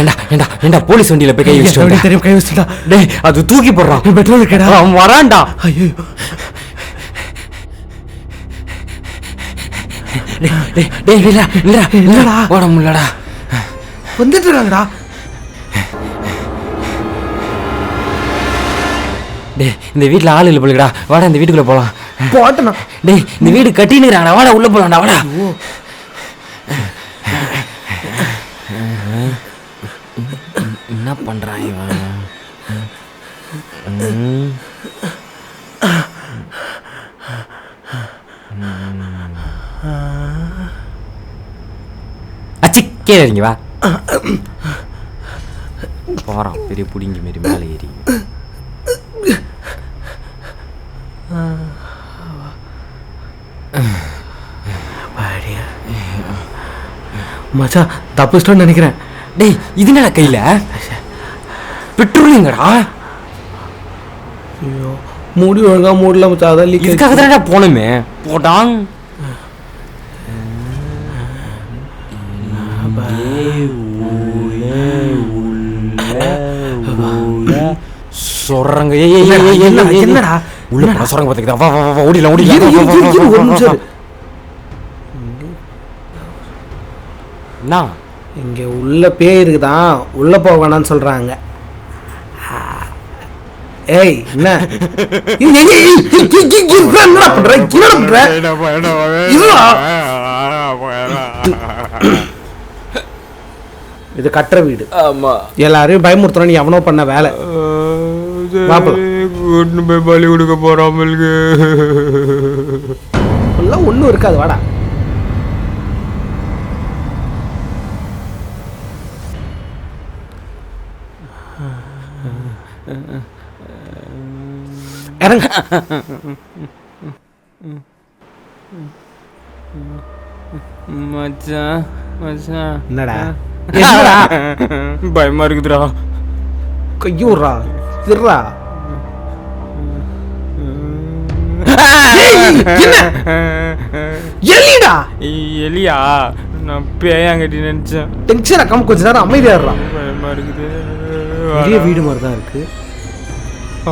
ஏண்டா ஏண்டா ஏண்டா போலீஸ் வண்டியில போய் கை வச்சுட்டு? தெரியும் கை வச்சுட்டா? டேய் அது தூக்கி போடுறான். பெட்ரோல் இருக்கடா? அவன் வரான்டா. ஐயோ. டேய் டேய் டேய் இல்லடா இல்லடா என்னடா? ஓட முடியலடா. வந்துட்டு இருக்காங்கடா. டேய் இந்த வீட்ல ஆள் இல்ல போலடா வாடா இந்த வீட்டுக்குள்ள போலாம். போட்டனா? டேய் இந்த வீடு கட்டினுறாங்கடா வாடா உள்ள போலாம்டா வாடா. என்ன பண்றான் இவன்? ம். அச்சி கீழே இறங்கி வா. போறான் பெரிய புடிங்கி மாரி மேலே ஏறி. மச்சான் தப்பிச்சிட்டோன்னு நினைக்கிறேன். டேய் இது என்னடா கையில? பெட்ரோலுங்கடா ஐயோ மூடி ஒழுங்கா மூடல மச்சான் அதான் லீக் இதுக்காக தானடா போனோமே போட்டான் சொல்றாங்க என்னடா? உள்ள போடா சொல்றாங்க பாத்துக்கிட்டா வா வா வா. இரு. என்ன இங்க உள்ள பேய் இருக்குதான் உள்ள போக வேணாம்னு சொல்றாங்க. ஏய் என்ன? என்னடா பண்ற? என்னடா பண்ற? இருடா. இது கட்டுற வீடு. ஆமா. எல்லாரையும் பயமுறுத்துறோம். எவனோ பண்ண வேலை. கூட்டு போய் பலி கொடுக்க போறாமலுக்கு எல்லாம் இருக்காது. வாடா. இறங்க. மச்சான் மச்சான். என்னடா? என்னடா? பயமா இருக்குதுடா. கையூர்ரா திருறா. எலிடா? எலியா? நான் பேயாங்கட்டி நினைச்சேன். டென்ஷன் அக்காம கொஞ்ச நேரம் அமைதியா இருடா. பயமா இருக்குது. வீடு மாதிரி தான் இருக்கு.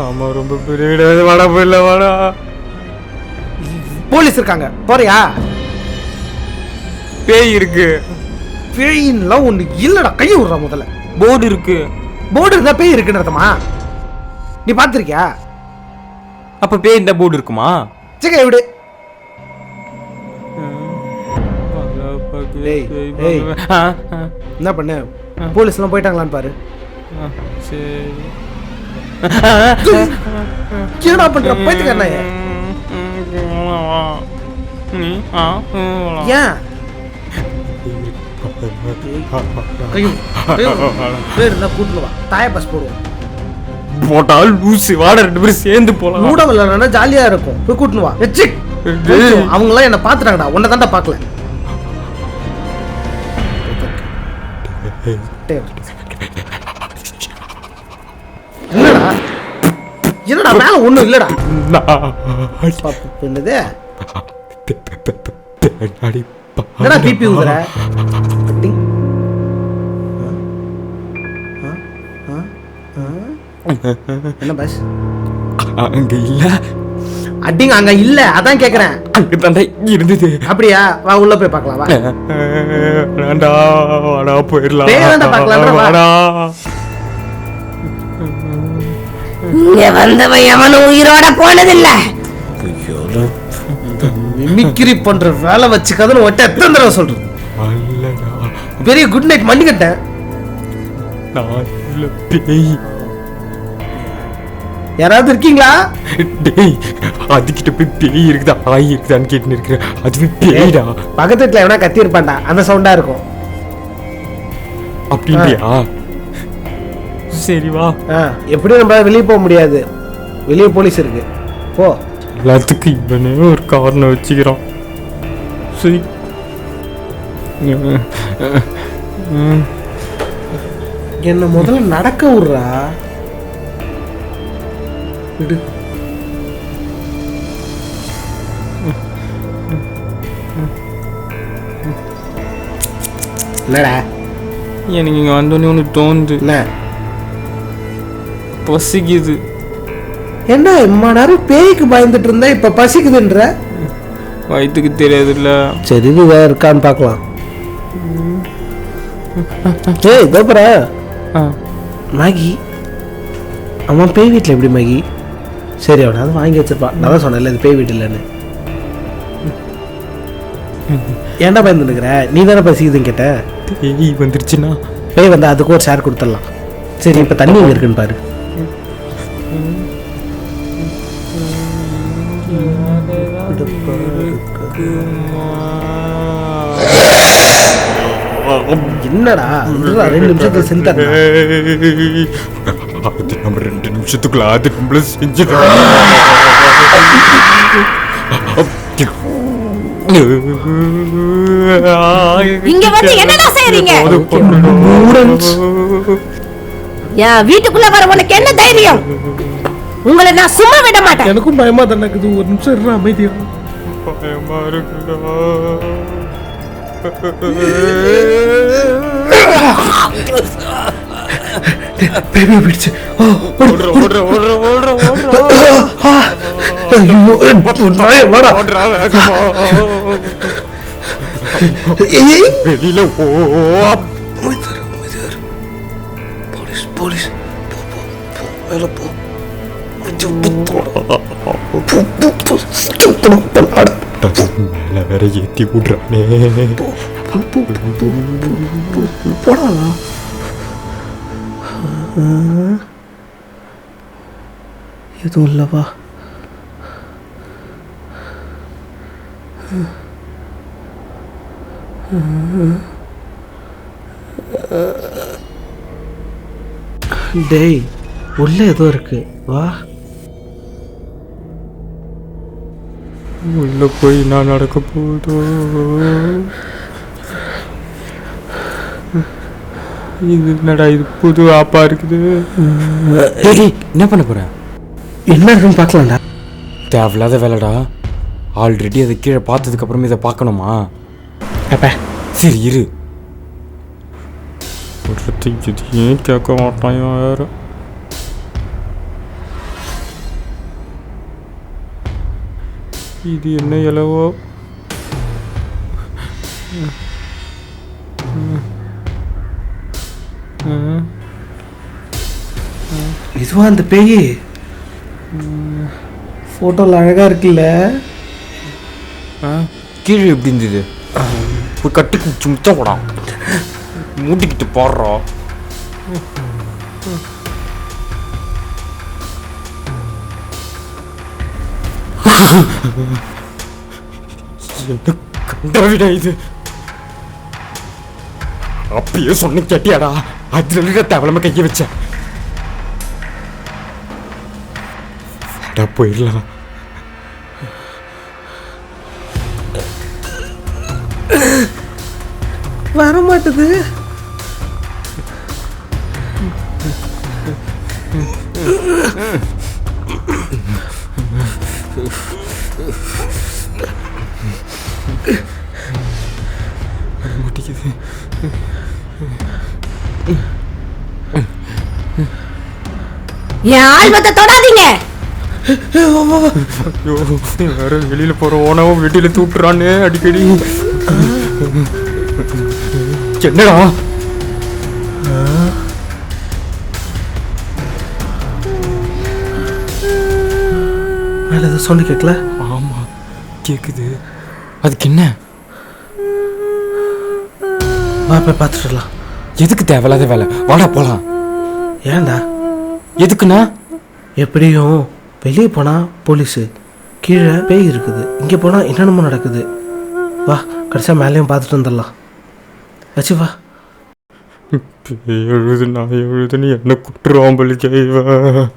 ஆமா ரொம்ப பெரிய வீடு. வாடா போயிடல வாடா. போலீஸ் இருக்காங்க. போறியா? பேய் இருக்கு. பேயின்லாம் ஒண்ணு இல்லடா கையை விடுறா முதல்ல. போர்டு இருக்கு. போர்டு இருந்தா பேய் இருக்குன்னு அர்த்தமா? நீ பார்த்திருக்கியா? அப்ப பேய் இந்த போர்டு இருக்குமா? சரி விடு. என்ன பண்ணு? போலீஸ்லாம் போயிட்டாங்களான்னு பாரு. சரி. என்னடா பண்ற? ம், ஏன்? தாய பஸ் போடுவோம். போட்டா லூசு வாடா ரெண்டு பேரும் சேர்ந்து போலாம். மூட விளையாடுனா ஜாலியா இருக்கும். போய் கூட்டுன்னு வா. அவங்க எல்லாம் என்ன உன்னை பாக்கல என்னடா மேல ஒண்ணும் இல்லடா. என்னது? என்னடா பிபி ஊதுற? என்ன பஸ் அங்க இல்ல. அட்டிங்க அங்க இல்ல. அதான் கேக்குறேன். அங்க தாண்டா இருந்தது. அப்படியா? வா உள்ள போய் பார்க்கலாம் வா. வாடா போயிடலாம். பேய் வேண்டா பார்க்கலாம்டா, வா. வாடா. இங்க வந்தவன் எவனும் உயிரோட போனதில்ல. மிமிக்ரி பண்ற வேலை வச்சுக்காதுன்னு ஒட்ட எத்தனை தடவை சொல்றது? பெரிய குட் நைட் மண்ணி கட்டேன் நான் இல்ல பேய் யாராவது இருக்கீங்களா? டேய் அதுகிட்ட போய் பேய் இருக்குதா ஆய் இருக்குதான்னு கேட்டுன்னு இருக்கிறேன். அதுவே பேய்டா. பக்கத்து வீட்டுல எவனா கத்தி இருப்பான்டா. அந்த சவுண்டா இருக்கும். அப்படின்றியா? சரி வா ஆ, எப்படியும் நம்ம வெளியே போக முடியாது. வெளியே போலீஸ் இருக்கு. போ. எல்லாத்துக்கும் இவனே ஒரு காரணம் வச்சுக்கிறான். சரி என்ன முதல்ல நடக்க விடுறா. விடு. என்னடா? எனக்கு இங்கே வந்தோடனே ஒன்று தோணுது. என்ன? பசிக்குது. என்ன இம்மா நேரம் பேய்க்கு பயந்துட்டு இருந்தா இப்ப பசிக்குதுன்ற? வயிற்றுக்கு தெரியாதுல்ல. சரி இது வேற இருக்கான்னு பார்க்கலாம். ஏய் கோபுர. ஆ. மேகி அம்மா பேய் வீட்டில் எப்படி மேகி? சரி அவனை அதை வாங்கி வச்சிருப்பான் நான் தான் சொன்னேன்ல இது பேய் வீட்டு இல்லைன்னு. ஏன்டா பயந்துருக்குற நீ தானே பசிக்குதுன்னு கேட்ட? பேய் வந்துருச்சுன்னா? பேய் வந்தா அதுக்கு ஒரு ஷேர் கொடுத்துடலாம். சரி இப்போ தண்ணி எங்க இருக்குன்னு பாரு. என்னடா? ரெண்டு நிமிஷத்துல செஞ்சுட்டேன் அது நம்ம ரெண்டு நிமிஷத்துக்குள்ள அது நம்மள செஞ்சிடும் இங்க வந்து என்னடா செய்றீங்க? என் வீட்டுக்குள்ள வர உனக்கு என்ன தைரியம்? உங்களை நான் சும்மா விட மாட்டேன். எனக்கும் பயமா தானே இருக்குது. ஒரு நிமிஷம் இருடா அமைதியா. பயமா இருக்குடா. பேபி போயிடுச்சு ஓ, ஓடுற ஓடுற ஓடுற ஓடுற ஓடுற. வெளியில ஓ போ போ மேல வேற ஏத்தி விடுறானே. போடா. எதுவும் இல்லவா டேய் உள்ள ஏதோ இருக்கு. வா. உள்ள போய் நான் நடக்க போதோ? இது என்னடா இது புது ஆப்பா இருக்குது? என்ன பண்ண போற? என்ன இருக்குன்னு பார்க்கலாம்டா. தேவையில்லாத வேலைடா. ஆல்ரெடி அதை கீழே பார்த்ததுக்கு அப்புறம் இதை பார்க்கணுமா? அப்ப. சரி இரு. ஒருத்தையும் எதையும் கேட்க மாட்டான் வேற இது என்ன இலவோ இதுவா அந்த பேய் ஃபோட்டோவில் அழகா இருக்குல்ல. கீழே எப்படி இருந்தது? ஒரு கட்டி முத்த போடா மூட்டிக்கிட்டு போடுறோம் கண்டவிடா இது? அப்பயே சொன்ன கேட்டியாடா? அதுல இருக்க தவளம கைய வச்ச. போயிடலாம். வர மாட்டுது மாட்டேங்குது என் ஆல்பத்தை தொடாதீங்க. ஐயோ வேற வெளியில போற ஓனவும் வெட்டியில தூட்டுறானே அடிக்கடி. என்னடா? மேலே ஏதோ சவுண்டு கேட்கல ஆமா கேக்குது. அதுக்கு என்ன? வா போய் பார்த்துட்டுலாம் எதுக்கு தேவையில்லாத வேலை? வாடா போலாம். ஏன்டா? எதுக்குண்ணா? எப்படியும் வெளியே போனால் போலீஸு கீழே பேய் இருக்குது. இங்கே போனால் என்னென்னமோ நடக்குது. வா கடைசியாக மேலேயும் பார்த்துட்டு வந்துடலாம். வச்சு வா. எழுது நான் எழுதுன்னு என்ன குட்டுருவான் பலிக்க இவன்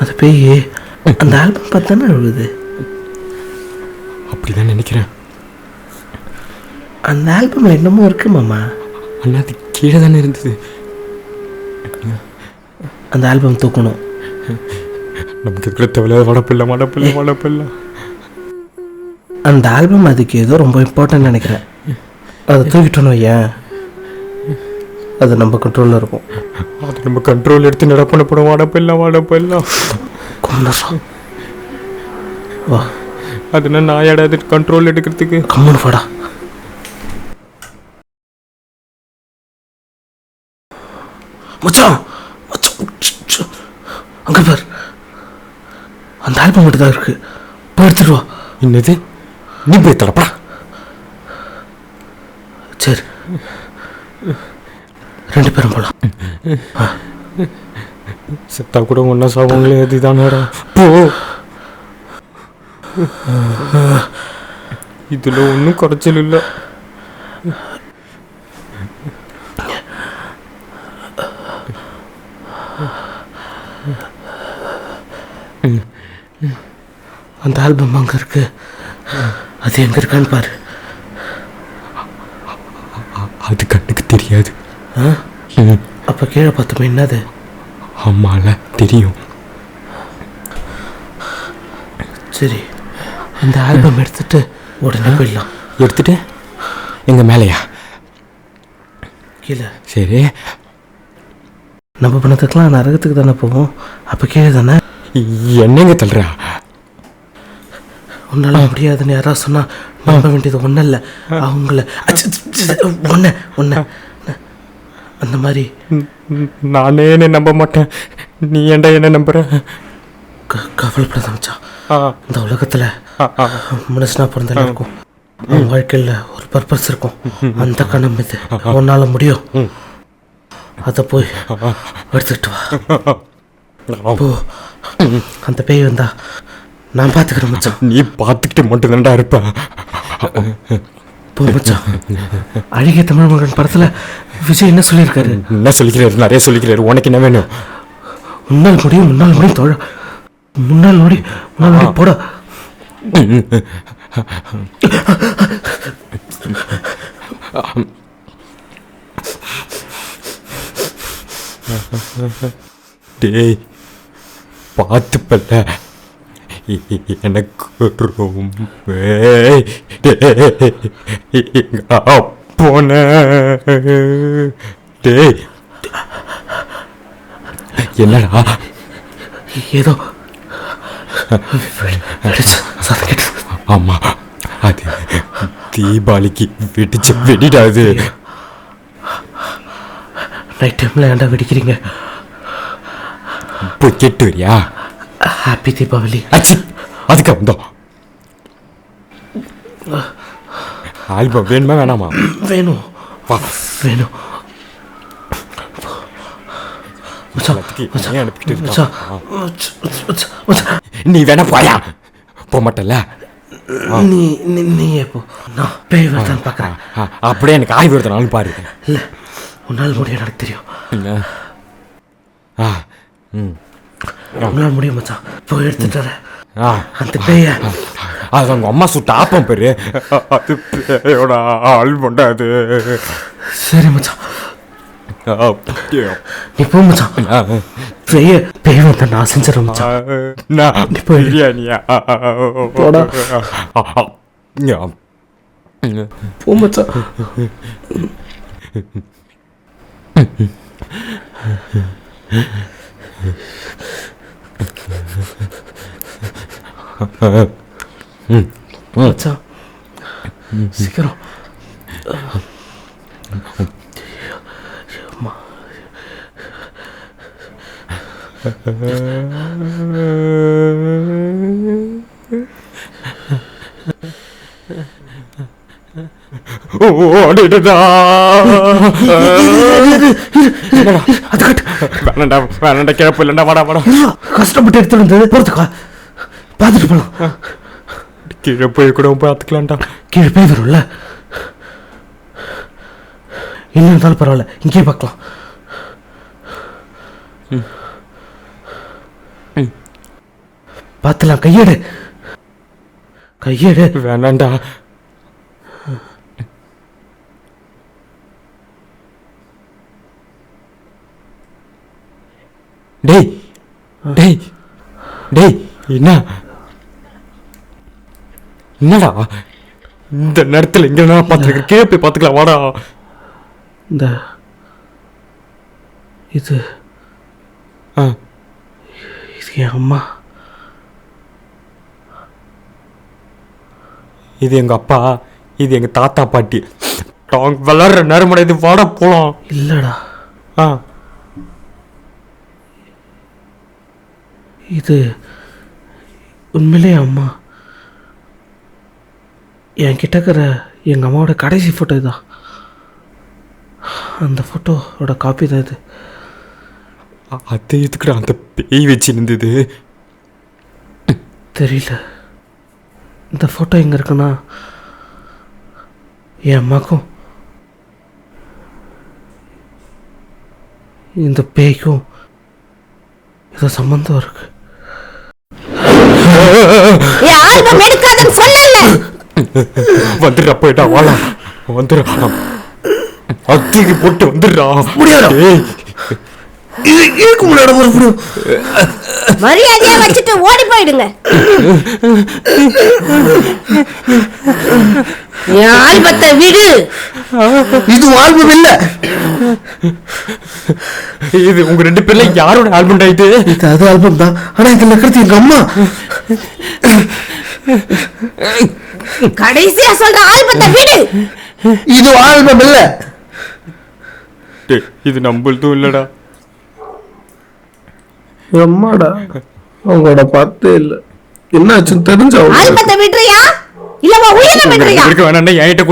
அந்த பேய். அந்த ஆல்பம் பார்த்தானே அழுகுது? அப்படிதான் நினைக்கிறேன். அந்த ஆல்பம்ல என்னமோ இருக்கு மாமா. அண்ணா அது கீழே தானே இருந்தது. அந்த ஆல்பம் தூக்கணும். நமக்கு இருக்கிற தேவையில்லாத வடப்பில்லை வடப்பில்லை வடப்பில்லை அந்த ஆல்பம் அதுக்கு ஏதோ ரொம்ப இம்பார்ட்டன்ட் நினைக்கிறேன். அதை தூக்கிட்டோன்னு ஏன் அது நம்ம கண்ட்ரோலில் இருக்கும். அது நம்ம கண்ட்ரோல் எடுத்து நடப்பண்ண போடும் வடப்பில்லை வடப்பில்லை கும்பிடுறோம் வா. அதுனா நான் யாராவது கண்ட்ரோல் எடுக்கிறதுக்கு. கம்முன்னு வாடா. மச்சான் மச்சான், ச்ச, ச்ச. அங்க பார். அந்த ஆல்பம் மட்டும் தான் இருக்கு. போய் எடுத்துட்டு வா. என்னது? நீ போய் தடப்பா சரி. ரெண்டு பேரும் போலாம். செத்தா கூட ஒன்றா சாவங்களே அதுதானடா போ. இதுல ஒன்றும் குறைச்சல் இல்லை. அந்த ஆல்பம் அங்க இருக்கு. அது எங்க இருக்கான்னு பாரு. அது கண்ணுக்கு தெரியாது. ஆ? அப்ப கீழே பார்த்தோமே என்னது? ஆமால தெரியும். சரி அந்த ஆல்பம் எடுத்துட்டு உடனே போயிடலாம். எடுத்துட்டு எங்க மேலையா? கீழே. சரி. நம்ம பணத்துக்கெல்லாம் நரகத்துக்கு தானே போவோம். அப்போ கீழே தானே? என்னங்க தள்ளுறா? உன்னால முடியாதுன்னு யாராவது சொன்னா நம்ப வேண்டியது ஒன்றும் இல்லை அவங்கள ஒன்று ஒன்று அந்த மாதிரி. நானே என்ன நம்ப மாட்டேன். நீ ஏன்டா என்ன நம்புற? க- கவலைப்படாத மச்சான். ஆ, இந்த உலகத்தில். மனுஷனா பிறந்தாலே இருக்கும். அவன் வாழ்க்கையில் ஒரு பர்பஸ் இருக்கும். அந்த கணம் இது. உன்னால முடியும். அதை போய் எடுத்துக்கிட்டு வா. அந்த பேய் வந்தா நான் பார்த்துக்கிறேன் மச்சான். நீ பார்த்துக்கிட்டு மட்டும்தான்டா இருப்ப. போ மச்சான். அழகிய தமிழ் மகன் படத்துல விஜய் என்ன சொல்லியிருக்காரு? என்ன சொல்லிக்கிறாரு? நிறைய சொல்லிக்கிறாரு. உனக்கு என்ன வேணும்? முன்னால் முடியும் முன்னால் முடியும் தோழ. முன்னால் முடி முன்னால் முடி போட. டேய் பார்த்துப்பல்ல எனக்கு ரொம்ப போன டேய் என்னடா ஏதோ ஆமா அது தீபாவளிக்கு வெடிச்சு வெடிடாது நைட் டைம்ல ஏன்டா வெடிக்கிறீங்க போய் கேட்டு வரியா ஹாப்பி தீபாவளி அச்சி அதுக்கு வந்தோம் ஆல்பம் வேணுமா வேணாமா வேணும் வா வேணும். நீ வேணா போயா போக மாட்டல நீ நீ- நீயே போ நான் பேய் வருதான்னு பார்க்குறேன் அப்படியே எனக்கு ஆய்வு வருதுனாலும் பாரு இல்லை உன்னால் முடியும் எனக்கு தெரியும் ஆ ம் உன்னால் முடியும் மச்சான். போய் எடுத்துட்டு வரேன் ஆ. அந்த பேய. அது அவங்க அம்மா சுட்ட ஆப்பம் பேரு. அது பேயோட ஆல்பம்டா அது சரி மச்சான். நீ போ மச்சான். ஆ, பேய பேய் வந்தா நான் செஞ்சிடறேன் மச்சான். நான் நீ போய் பிரியாணியா? போடா. போ மச்சான். மச்சான் சீக்கிரம் அம்மா. ஓடிடுதா. அது கட்டு வேணாண்டா வேணாண்டா கிழப்பு இல்லைண்டா வாடா வாடா. கஷ்டப்பட்டு எடுத்துட்டு வந்து போறதுக்கா? பார்த்துட்டு கீழே போய் கூட பார்த்துக்கலாம்டா. கீழே பேய் வரும்ல? என்ன இருந்தாலும் பரவாயில்ல இங்கேயே பார்க்கலாம். பார்த்துலாம் கையெடு. கையெடு. வேணாண்டா. டேய் டேய் டேய் என்ன? என்னடா? இந்த நேரத்தில் எங்க நான் பார்த்துருக்கேன் கீழே போய் பார்த்துக்கலாம் வாடா. இந்த இது ஆ. இது என் அம்மா. இது எங்க அப்பா இது எங்க தாத்தா பாட்டி. டாங் விளாடுற நேரம் இது வாடா போலாம். இல்லைடா. ஆ. இது உண்மையிலே அம்மா. என்கிட்ட இருக்கிற எங்கள் அம்மாவோட கடைசி ஃபோட்டோ இதுதான். அந்த ஃபோட்டோவோட காப்பி தான் இது. அது எதுக்குடா அந்த பேய் வச்சு இருந்தது தெரியல. இந்த ஃபோட்டோ எங்கே இருக்குன்னா என் அம்மாக்கும் இந்த பேய்க்கும் ஏதோ சம்மந்தம் இருக்கு. ஏ ஆல்பம் எடுக்காதன்னு சொல்லல வந்துடுறா போயிட்டா வாடா வந்துடுறா அத்திக்கு போட்டு வந்துடுறா முடியாதுடா. இதுக்கு முன்னாடி ஒரு மரியாதையா வச்சுட்டு ஓடி போயிடுங்க. என் ஆல்பத்தை விடு. இது ஆல்பம் இல்ல. இது உங்க ரெண்டு பேர்ல யாரோட இது? இது அது ஆல்பம் தான். ஆனா இதுல இருக்கிறது எங்க அம்மா. கடைசியா சொல்ற ஆல்பத்தை விடு. இது ஆல்பம் இல்ல. இது நம்மளதும் இல்லடா. அம்மாடா அவங்களோட பார்த்தே இல்ல. என்னாச்சுன்னு தெரிஞ்ச ஆல்பத்தை விடுறியா இல்ல உன் உயிரை விடுறியா இருக்க வேணாண்டா என்கிட்ட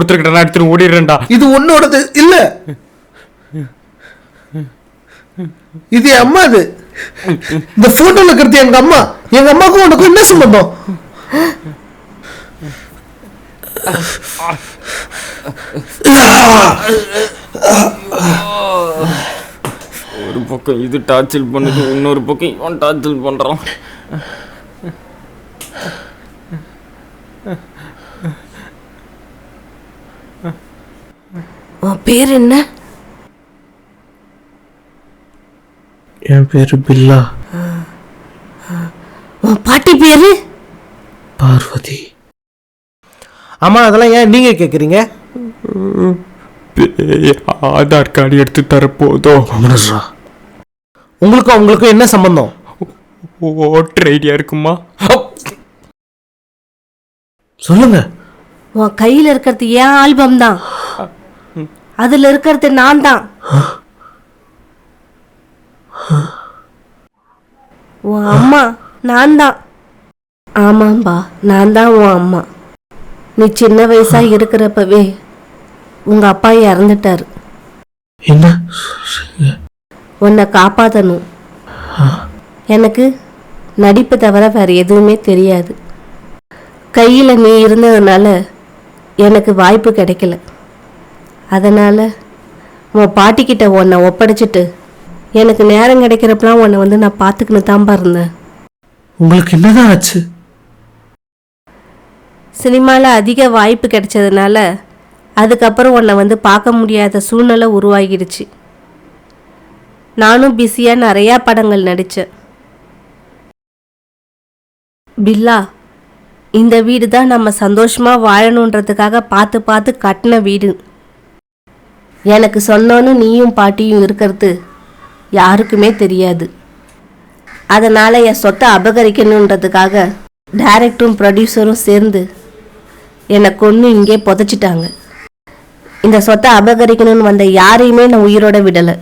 ஓடிடுறேன்டா. இது உன்னோடது இல்ல. இது என் அம்மா இது இந்த போட்டோல இருக்கிறது எங்க அம்மா. எங்க அம்மாக்கும் உனக்கும் என்ன சம்பந்தம்? ஒரு பக்கம் இது டார்ச்சல் பண்ணுது இன்னொரு பக்கம் இவன் டார்ச்சல் பண்றான். உன் பேர் என்ன? என் பேரு பில்லா. உன் பாட்டி பேரு? பார்வதி. ஆமா அதெல்லாம் ஏன் நீங்க கேக்குறீங்க? ஆதார் கார்டு எடுத்து தரப்போதோ? உங்களுக்கும் அவங்களுக்கும் என்ன சம்பந்தம்? ஓட்டர் ஐடியா இருக்குமா? சொல்லுங்க. உன் கையில இருக்கிறது என் ஆல்பம் தான். அதுல இருக்கிறது நான் தான். உன் அம்மா நான் தான். ஆமாம்பா நான் தான் உன் அம்மா. நீ சின்ன வயசா இருக்கிறப்பவே உங்க அப்பா இறந்துட்டாரு. என்ன? உன்னை காப்பாற்றணும் எனக்கு நடிப்பு தவிர வேற எதுவுமே தெரியாது. கையில் நீ இருந்ததுனால எனக்கு வாய்ப்பு கிடைக்கல. அதனால் உன் பாட்டிக்கிட்ட உன்னை ஒப்படைச்சிட்டு எனக்கு நேரம் கிடைக்கிறப்பலாம் உன்னை வந்து நான் பார்த்துக்கின்னு தான்ப்பா இருந்தேன் உங்களுக்கு என்னதான் ஆச்சு? சினிமாவில் அதிக வாய்ப்பு கிடைச்சதுனால அதுக்கப்புறம் உன்னை வந்து பார்க்க முடியாத சூழ்நிலை உருவாகிடுச்சு. நானும் பிஸியாக நிறையா படங்கள் நடித்தேன் பில்லா இந்த வீடு தான் நம்ம சந்தோஷமாக வாழணுன்றதுக்காக பார்த்து பார்த்து கட்டின வீடு. எனக்கு சொன்னோன்னு நீயும் பாட்டியும் இருக்கிறது யாருக்குமே தெரியாது. அதனால் என் சொத்தை அபகரிக்கணுன்றதுக்காக டைரக்டரும் ப்ரொடியூசரும் சேர்ந்து என்னை கொன்று இங்கே புதைச்சிட்டாங்க. இந்த சொத்தை அபகரிக்கணும்னு வந்த யாரையுமே நான் உயிரோட விடலை.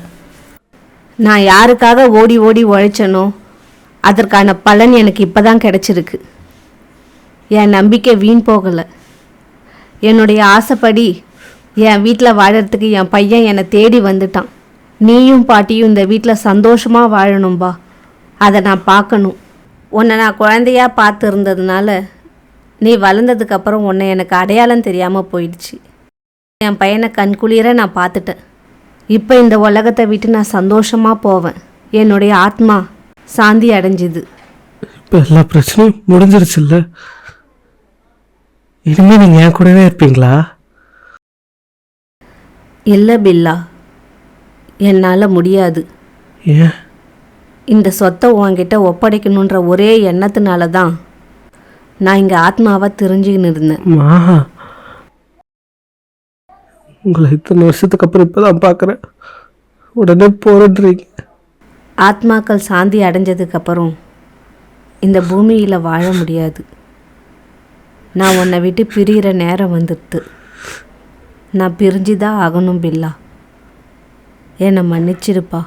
நான் யாருக்காக ஓடி ஓடி உழைச்சனோ அதற்கான பலன் எனக்கு இப்போ தான் கிடச்சிருக்கு. என் நம்பிக்கை வீண் போகலை. என்னுடைய ஆசைப்படி என் வீட்டில் வாழறதுக்கு என் பையன் என்னை தேடி வந்துட்டான். நீயும் பாட்டியும் இந்த வீட்டில் சந்தோஷமாக வாழணும்பா அதை நான் பார்க்கணும் உன்னை நான் குழந்தையா பார்த்து இருந்ததுனால நீ வளர்ந்ததுக்கப்புறம் உன்னை எனக்கு அடையாளம் தெரியாமல் போயிடுச்சு. என் பையனை கண்குளிர நான் பார்த்துட்டேன். இப்போ இந்த உலகத்தை விட்டு நான் சந்தோஷமாக போவேன். என்னுடைய ஆத்மா சாந்தி அடைஞ்சுது. இப்போ எல்லா பிரச்சனையும் முடிஞ்சிருச்சுல்ல? இனிமே நீங்க என் கூடவே இருப்பீங்களா? இல்லை பில்லா. என்னால் முடியாது. ஏன்? இந்த சொத்தை உன்கிட்ட ஒப்படைக்கணுன்ற ஒரே எண்ணத்தினால தான் நான் இங்கே ஆத்மாவை தெரிஞ்சுக்கின்னு இருந்தேன். உங்களை இத்தனை வருஷத்துக்கு அப்புறம் இப்பதான் பார்க்குறேன். உடனே போறன்றீங்க. ஆத்மாக்கள் சாந்தி அடைஞ்சதுக்கப்புறம் இந்த பூமியில் வாழ முடியாது. நான் உன்னை விட்டு பிரிகிற நேரம் வந்துடுது நான் பிரிஞ்சு தான் ஆகணும் பில்லா. என்னை மன்னிச்சிருப்பா.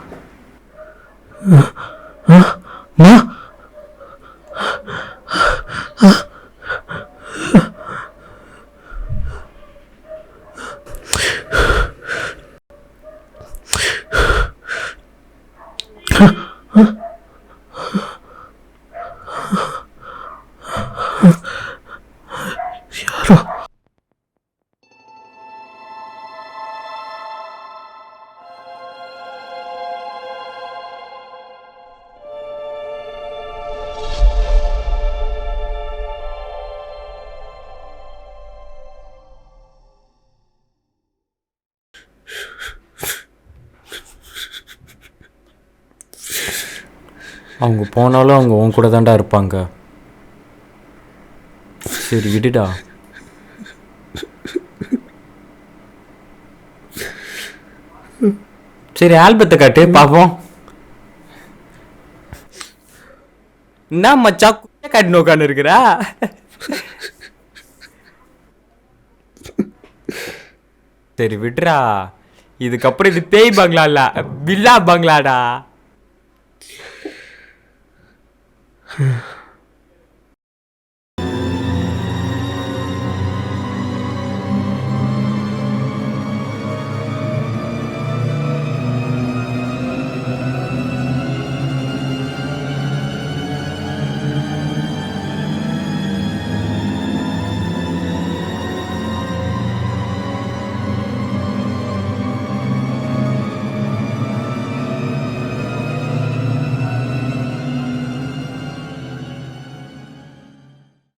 அவங்க போனாலும் அவங்க உன் கூட தாண்டா இருப்பாங்க. சரி விடுடா. சரி ஆல்பத்தை காட்டு பார்ப்போம் என்ன மச்சா குட்டை காட்டின உட்காந்து இருக்கிறா சரி விட்றா. இதுக்கப்புறம் இது பேய் பங்களா இல்ல பில்லா பங்களாடா. Hmm.